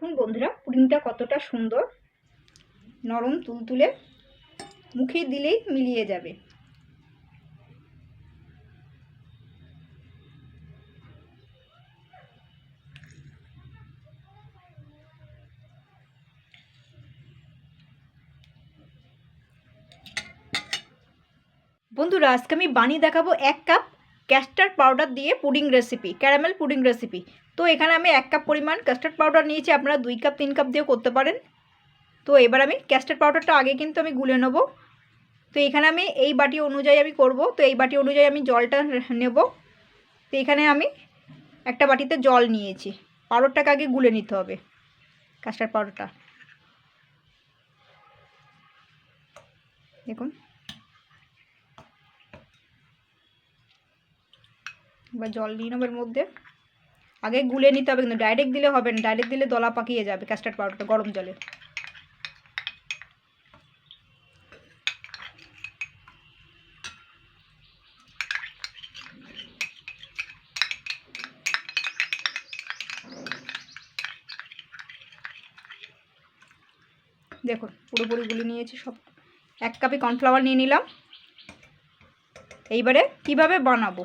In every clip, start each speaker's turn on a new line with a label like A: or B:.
A: দেখুন বন্ধুরা পুডিংটা কতটা সুন্দর। নরম তুলতুলে মুখে দিলেই মিলিয়ে যাবে। বন্ধুরা, আজকে আমি বানিয়ে দেখাবো এক কাপ ক্যাস্টার্ড পাউডার দিয়ে pudding recipe caramel pudding recipe তো এখানে আমি এক কাপ পরিমাণ কাস্টার্ড পাউডার নিয়েছি, আপনারা দুই কাপ তিন কাপ দিয়েও করতে পারেন। তো এবার আমি ক্যাস্টার্ড পাউডারটা আগে কিন্তু আমি গুলে নেব। তো এখানে আমি এই বাটি অনুযায়ী আমি করব। তো এই বাটি অনুযায়ী আমি জলটা নেব। তো এখানে আমি একটা বাটিতে জল নিয়েছি। পাউডারটাকে আগে গুলে নিতে হবে কাস্টার্ড পাউডারটা দেখুন। এবার জল নিয়ে নেব এর মধ্যে। আগে গুলে নিতে হবে কিন্তু ডাইরেক্ট দিলে হবে না ডাইরেক্ট দিলে দলা পাকিয়ে যাবে কাস্টার্ড পাউডারটা গরম জলে। দেখুন, পুরোপুরি গুলি নিয়েছি সব। এক কাপে কর্নফ্লাওয়ার নিয়ে নিলাম। এইবারে কীভাবে বানাবো?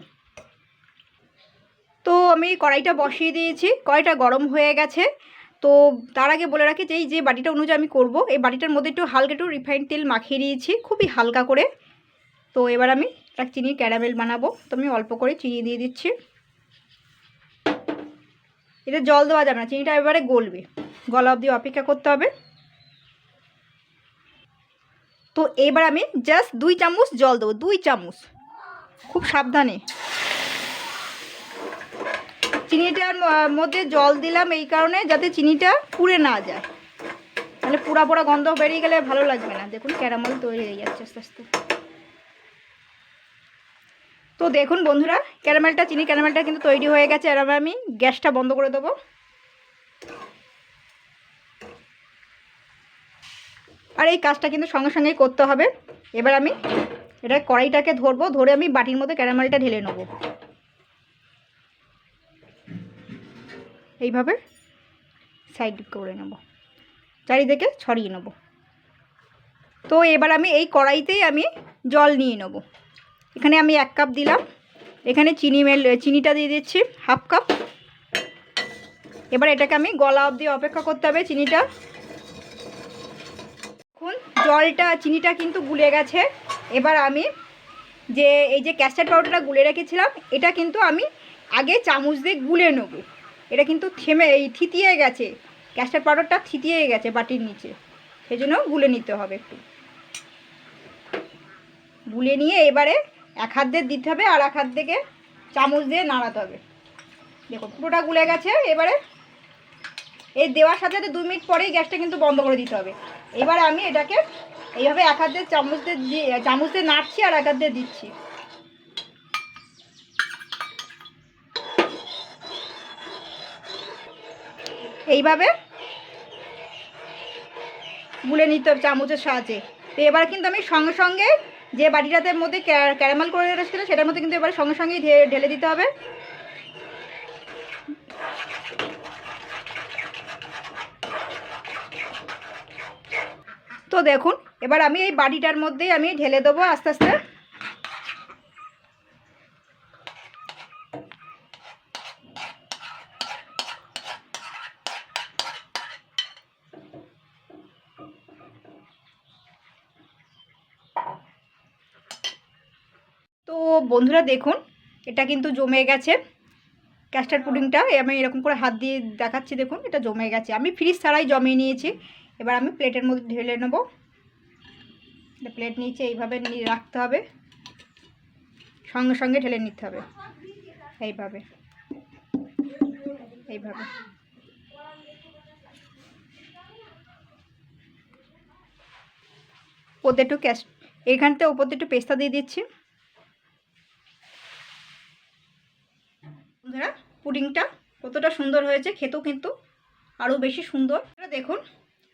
A: আমি কড়াইটা বসিয়ে দিয়েছি, কড়াইটা গরম হয়ে গেছে। তো তার আগে বলে রাখি যে, এই যে বাটিটা অনুযায়ী আমি করব, এই বাটিটার মধ্যে একটু হালকা একটু রিফাইন্ড তেল মাখিয়ে দিয়েছি খুবই হালকা করে। তো এবার আমি এক চিনির ক্যারামেল বানাবো। তো আমি অল্প করে চিনি দিয়ে দিচ্ছি। এটা জল দেওয়া যাবে না, চিনিটা এবারে গলবে। গলা অবধি অপেক্ষা করতে হবে। তো এবার আমি জাস্ট দুই চামচ জল দেবো, দুই চামচ। খুব সাবধানে। চিনিটার মধ্যে জল দিলাম এই কারণে যাতে চিনিটা পুড়ে না যায়। তাহলে পুরা পোড়া গন্ধ বেরিয়ে গেলে ভালো লাগবে না। দেখুন, ক্যারামল তৈরি হয়ে যাচ্ছে আস্তে আস্তে। তো দেখুন বন্ধুরা, ক্যারামেলটা, চিনি ক্যারামেলটা কিন্তু তৈরি হয়ে গেছে। আর আমি গ্যাসটা বন্ধ করে দেবো। আর এই কাজটা কিন্তু সঙ্গে সঙ্গেই করতে হবে। এবার আমি এটা কড়াইটাকে ধরবো, ধরে আমি বাটির মধ্যে ক্যারামেলটা ঢেলে নেব। এইভাবে সাইড করে নেব। চারিদিকে ছড়িয়ে নেব। তো এবার আমি এই কড়াইতেই আমি জল নিয়ে নেব। এখানে আমি এক কাপ দিলাম। এখানে চিনি মেল, চিনিটা দিয়ে দিচ্ছি হাফ কাপ এবার এটাকে আমি গলা অবধি অপেক্ষা করতে হবে চিনিটা। এখন জলটা, চিনিটা কিন্তু গুলে গেছে। এবার আমি যে, এই যে ক্যাস্টার্ড পাউডারটা গুলে রেখেছিলাম, এটা কিন্তু আমি আগে চামচ দিয়ে গুলে নেব। এটা কিন্তু থেমে, এই থিতিয়ে গেছে। ক্যাস্টার পাউডারটা থিতিয়ে গেছে বাটির নিচে। সেই জন্য গুলে নিতে হবে একটু। গুলে নিয়ে এবারে এক হাত দিয়ে দিতে হবে আর এক হাত থেকে চামচ দিয়ে নাড়াতে হবে। দেখো পুরোটা গুলে গেছে, এবারে এই দেওয়ার সাথে সাথে দু মিনিট পরেই গ্যাসটা কিন্তু বন্ধ করে দিতে হবে। এবারে আমি এটাকে এইভাবে এক হাত দিয়ে চামচ দিয়ে চামচ দিয়ে নাড়ছি আর এক হাত দিয়ে দিচ্ছি। এইভাবে গুলে নিতে হবে চামচের সাহায্যে। তো এবার কিন্তু আমি সঙ্গে সঙ্গে যে বাটিটাতে মধ্যে ক্যারামেল করে রেখেছিল সেটার মধ্যে কিন্তু এবার সঙ্গে সঙ্গেই ঢেলে দিতে হবে। তো দেখুন, এবার আমি এই বাটিটার মধ্যেই আমি ঢেলে দেবো আস্তে আস্তে। তো বন্ধুরা দেখুন এটা কিন্তু জমে গেছে। ক্যাস্টার্ড পুডিংটা আমি এরকম করে হাত দিয়ে দেখাচ্ছি দেখুন এটা জমে গেছে। আমি ফ্রিজ ছাড়াই জমিয়ে নিয়েছি। এবার আমি প্লেটের মধ্যে ঢেলে নেব। প্লেট নিচে এইভাবে রাখতে হবে। সঙ্গে সঙ্গে ঢেলে নিতে হবে। এইভাবে। এইভাবে। ওতে একটু ক্যাশ এইখানতে ওপরতে একটু পেস্তা দিয়ে দিচ্ছি। বন্ধুরা, পুডিংটা কতটা সুন্দর হয়েছে, খেতেও কিন্তু আরও বেশি সুন্দর। দেখুন,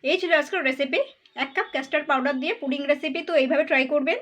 A: এই ছিল আজকের রেসিপি এক কাপ ক্যাস্টার্ড পাউডার দিয়ে পুডিং রেসিপি তো এইভাবে ট্রাই করবেন।